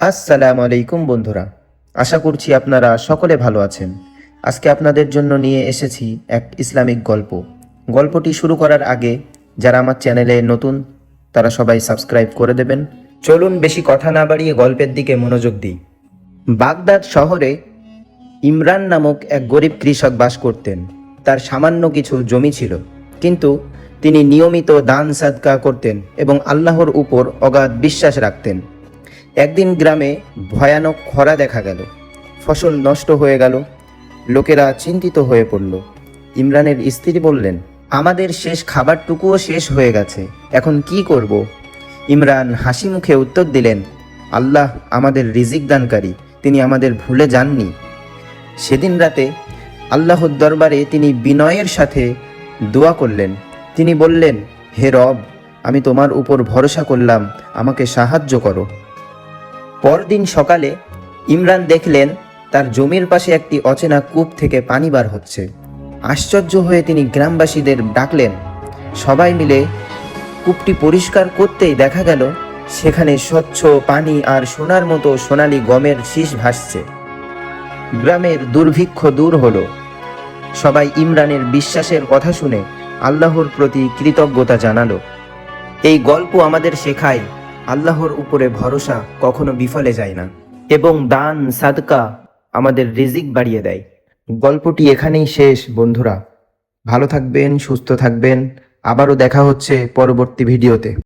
আসসালামু আলাইকুম বন্ধুরা। আশা করছি আপনারা সকলে ভালো আছেন। আজকে আপনাদের জন্য নিয়ে এসেছি এক ইসলামিক গল্প। গল্পটি শুরু করার আগে যারা আমার চ্যানেলে নতুন, তারা সবাই সাবস্ক্রাইব করে দেবেন। চলুন বেশি কথা না বাড়িয়ে গল্পের দিকে মনোযোগ দিই। বাগদাদ শহরে ইমরান নামক এক গরিব কৃষক বাস করতেন। তার সামান্য কিছু জমি ছিল। কিন্তু তিনি নিয়মিত দান সাদকা করতেন এবং আল্লাহর উপর অগাধ বিশ্বাস রাখতেন। একদিন গ্রামে ভয়ানক খরা দেখা গেল। ফসল নষ্ট হয়ে গেল। লোকেরা চিন্তিত হয়ে পড়ল। ইমরানের স্ত্রী বললেন, আমাদের শেষ খাবারটুকুও শেষ হয়ে গেছে। এখন কি করব? ইমরান হাসি মুখে উত্তর দিলেন, আল্লাহ আমাদের রিজিক দানকারী। তিনি আমাদের ভুলে যাননি। সেদিন রাতে আল্লাহর দরবারে তিনি বিনয়ের সাথে দোয়া করলেন। তিনি বললেন, হে রব, আমি তোমার উপর ভরসা করলাম। আমাকে সাহায্য করো। পরদিন সকালে ইমরান দেখলেন তার জমির পাশে একটি অচেনা কূপ থেকে পানি বার হচ্ছে। আশ্চর্য হয়ে তিনি গ্রামবাসীদের ডাকলেন। সবাই মিলে কূপটি পরিষ্কার করতেই দেখা গেল, সেখানে স্বচ্ছ পানি আর সোনার মতো সোনালি গমের শীষ ভাসছে। গ্রামের দুর্ভিক্ষ দূর হলো। সবাই ইমরানের বিশ্বাসের কথা শুনে আল্লাহর প্রতি কৃতজ্ঞতা জানালো। এই গল্প আমাদের শেখায় আল্লাহর উপরে ভরসা কখনো বিফলে যায় না। এবং দান, সাদকা আমাদের রিজিক বাড়িয়ে দেয়। গল্পটি এখানেই শেষ, বন্ধুরা। ভালো থাকবেন, সুস্থ থাকবেন। আবারও দেখা হচ্ছে পরবর্তী ভিডিওতে।